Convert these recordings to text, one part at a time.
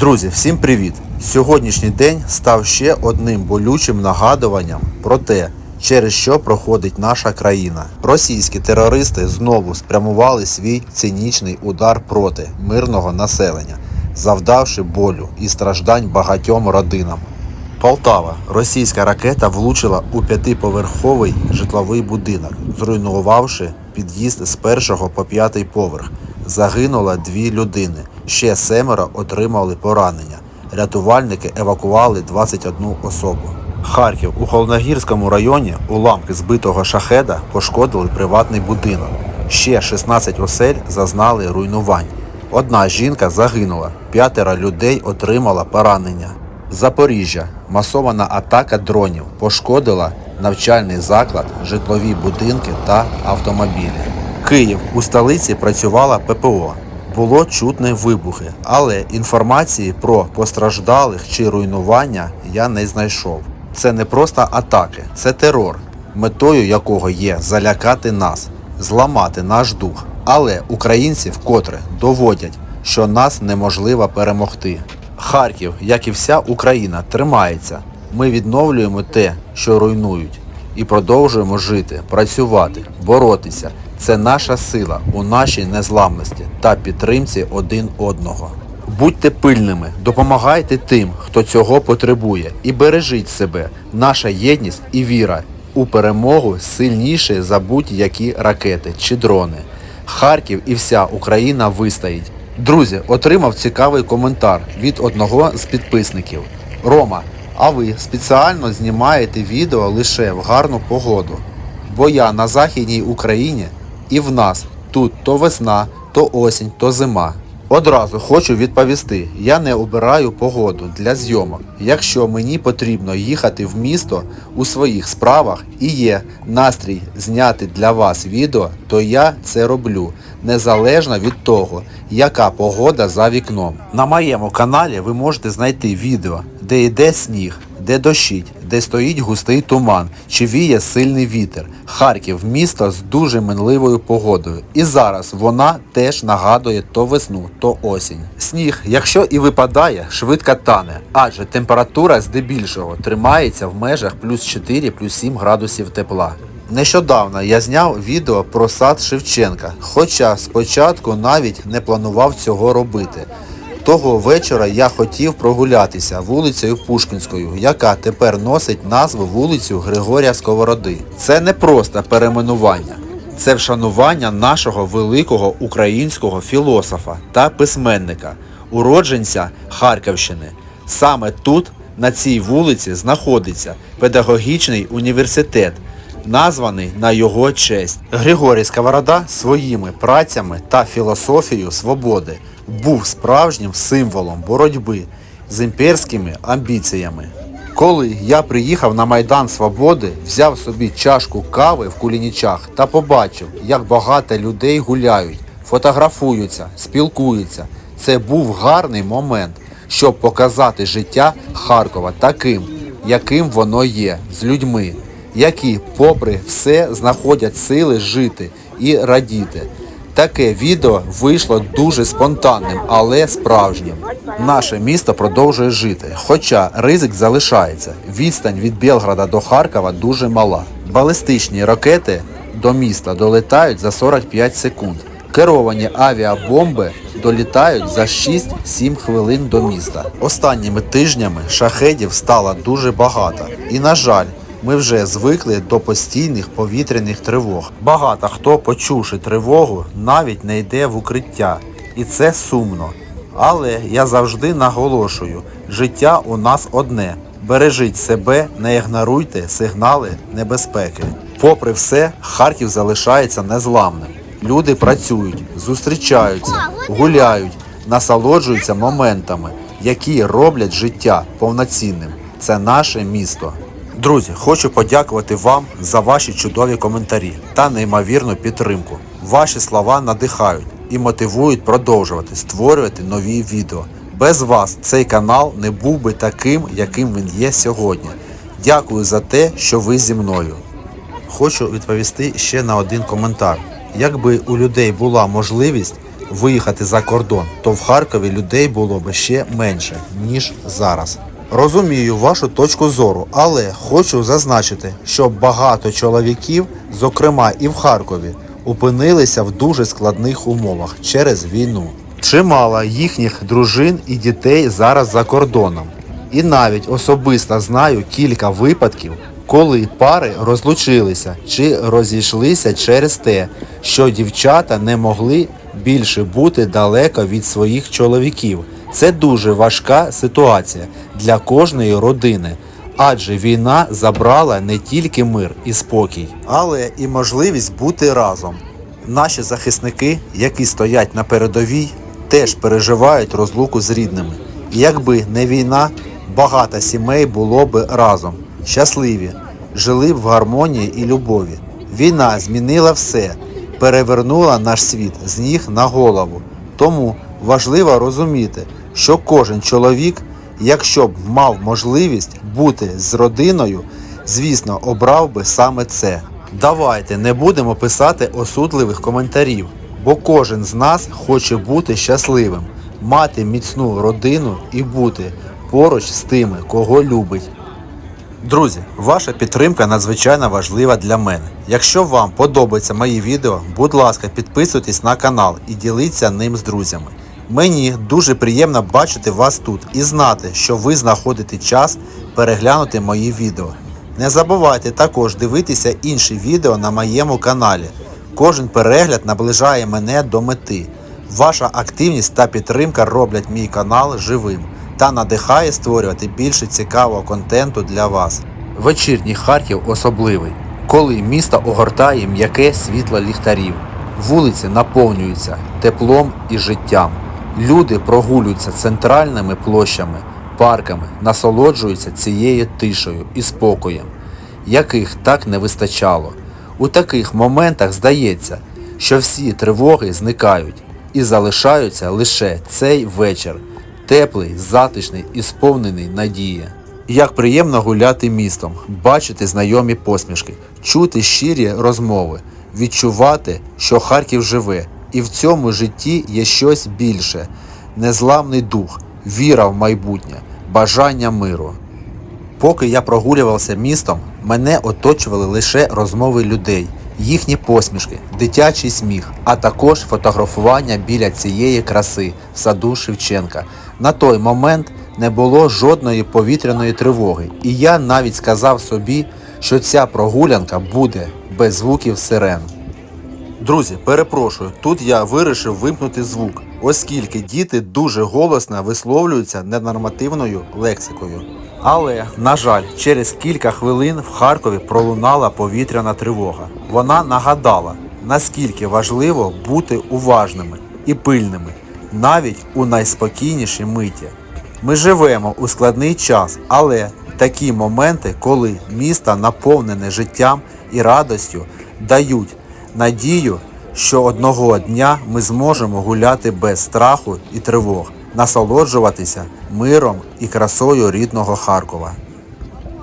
Друзі, всім привіт! Сьогоднішній день став ще одним болючим нагадуванням про те, через що проходить наша країна. Російські терористи знову спрямували свій цинічний удар проти мирного населення, завдавши болю і страждань багатьом родинам. Полтава. Російська ракета влучила у п'ятиповерховий житловий будинок, зруйнувавши під'їзд з першого по п'ятий поверх. Загинуло дві людини. Ще семеро отримали поранення. Рятувальники евакували 21 особу. Харків у Холногірському районі уламки збитого шахеда пошкодили приватний будинок. Ще 16 осель зазнали руйнувань. Одна жінка загинула, п'ятеро людей отримала поранення. Запоріжжя. Масована атака дронів пошкодила навчальний заклад, житлові будинки та автомобілі. Київ у столиці працювала ППО. Було чутне вибухи, але інформації про постраждалих чи руйнування я не знайшов. Це не просто атаки, це терор, метою якого є залякати нас, зламати наш дух. Але українці вкотре доводять, що нас неможливо перемогти. Харків, як і вся Україна, тримається. Ми відновлюємо те, що руйнують, і продовжуємо жити, працювати, боротися. Це наша сила у нашій незламності та підтримці один одного. Будьте пильними, допомагайте тим, хто цього потребує, і бережіть себе. Наша єдність і віра у перемогу сильніше за будь-які ракети чи дрони. Харків і вся Україна вистоїть. Друзі, отримав цікавий коментар від одного з підписників. Рома, а ви спеціально знімаєте відео лише в гарну погоду. Бо я на Західній Україні і в нас тут то весна, то осінь, то зима. Одразу хочу відповісти: я не обираю погоду для зйомок. Якщо мені потрібно їхати в місто у своїх справах і є настрій зняти для вас відео, то я це роблю, незалежно від того, яка погода за вікном. На моєму каналі ви можете знайти відео, де йде сніг, де дощить, де стоїть густий туман, чи віє сильний вітер. Харків місто з дуже минливою погодою. І зараз вона теж нагадує то весну, то осінь. Сніг, якщо і випадає, швидко тане, адже температура здебільшого тримається в межах плюс 4, плюс 7 градусів тепла. Нещодавно я зняв відео про сад Шевченка, хоча спочатку навіть не планував цього робити. Того вечора я хотів прогулятися вулицею Пушкінською, яка тепер носить назву вулицю Григорія Сковороди. Це не просто перейменування, це вшанування нашого великого українського філософа та письменника, уродженця Харківщини. Саме тут, на цій вулиці, знаходиться педагогічний університет, названий на його честь. Григорій Сковорода своїми працями та філософією свободи був справжнім символом боротьби з імперськими амбіціями. Коли я приїхав на Майдан Свободи, взяв собі чашку кави в Кулінічах та побачив, як багато людей гуляють, фотографуються, спілкуються. Це був гарний момент, щоб показати життя Харкова таким, яким воно є, з людьми, які, попри все, знаходять сили жити і радіти. Таке відео вийшло дуже спонтанним, але справжнім. Наше місто продовжує жити, хоча ризик залишається. Відстань від Білграда до Харкова дуже мала. Балістичні ракети до міста долетають за 45 секунд. Керовані авіабомби долітають за 6-7 хвилин до міста. Останніми тижнями шахедів стало дуже багато. І, на жаль, ми вже звикли до постійних повітряних тривог. Багато хто, почувши тривогу, навіть не йде в укриття. І це сумно. Але я завжди наголошую, життя у нас одне. Бережіть себе, не ігноруйте сигнали небезпеки. Попри все, Харків залишається незламним. Люди працюють, зустрічаються, гуляють, насолоджуються моментами, які роблять життя повноцінним. Це наше місто. Друзі, хочу подякувати вам за ваші чудові коментарі та неймовірну підтримку. Ваші слова надихають і мотивують продовжувати створювати нові відео. Без вас цей канал не був би таким, яким він є сьогодні. Дякую за те, що ви зі мною. Хочу відповісти ще на один коментар. Якби у людей була можливість виїхати за кордон, то в Харкові людей було би ще менше, ніж зараз. Розумію вашу точку зору, але хочу зазначити, що багато чоловіків, зокрема і в Харкові, опинилися в дуже складних умовах через війну. Чимало їхніх дружин і дітей зараз за кордоном. І навіть особисто знаю кілька випадків, коли пари розлучилися чи розійшлися через те, що дівчата не могли більше бути далеко від своїх чоловіків. Це дуже важка ситуація для кожної родини, адже війна забрала не тільки мир і спокій, але і можливість бути разом. Наші захисники, які стоять на передовій, теж переживають розлуку з рідними. І якби не війна, багато сімей було б разом, щасливі, жили б в гармонії і любові. Війна змінила все, перевернула наш світ з ніг на голову. Тому важливо розуміти, що кожен чоловік, якщо б мав можливість бути з родиною, звісно, обрав би саме це. Давайте не будемо писати осудливих коментарів, бо кожен з нас хоче бути щасливим, мати міцну родину і бути поруч з тими, кого любить. Друзі, ваша підтримка надзвичайно важлива для мене. Якщо вам подобаються мої відео, будь ласка, підписуйтесь на канал і діліться ним з друзями. Мені дуже приємно бачити вас тут і знати, що ви знаходите час переглянути мої відео. Не забувайте також дивитися інші відео на моєму каналі. Кожен перегляд наближає мене до мети. Ваша активність та підтримка роблять мій канал живим та надихає створювати більше цікавого контенту для вас. Вечірній Харків особливий, коли місто огортає м'яке світло ліхтарів. Вулиці наповнюються теплом і життям. Люди прогулюються центральними площами, парками, насолоджуються цією тишею і спокоєм, яких так не вистачало. У таких моментах здається, що всі тривоги зникають і залишаються лише цей вечір, теплий, затишний і сповнений надії. Як приємно гуляти містом, бачити знайомі посмішки, чути щирі розмови, відчувати, що Харків живе, і в цьому житті є щось більше, незламний дух, віра в майбутнє, бажання миру. Поки я прогулювався містом, мене оточували лише розмови людей, їхні посмішки, дитячий сміх, а також фотографування біля цієї краси в саду Шевченка. На той момент не було жодної повітряної тривоги, і я навіть сказав собі, що ця прогулянка буде без звуків сирен. Друзі, перепрошую, тут я вирішив вимкнути звук, оскільки діти дуже голосно висловлюються ненормативною лексикою. Але, на жаль, через кілька хвилин в Харкові пролунала повітряна тривога. Вона нагадала, наскільки важливо бути уважними і пильними, навіть у найспокійнішій миті. Ми живемо у складний час, але такі моменти, коли місто наповнене життям і радостю, дають надію, що одного дня ми зможемо гуляти без страху і тривог, насолоджуватися миром і красою рідного Харкова.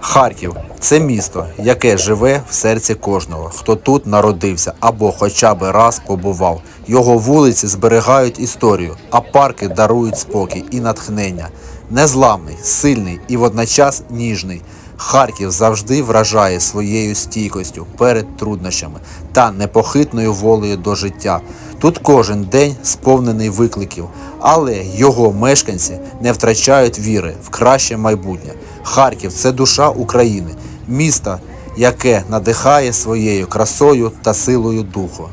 Харків це місто, яке живе в серці кожного, хто тут народився або хоча б раз побував. Його вулиці зберігають історію, а парки дарують спокій і натхнення. Незламний, сильний і водночас ніжний. Харків завжди вражає своєю стійкостю перед труднощами та непохитною волею до життя. Тут кожен день сповнений викликів, але його мешканці не втрачають віри в краще майбутнє. Харків це душа України, місто, яке надихає своєю красою та силою духу.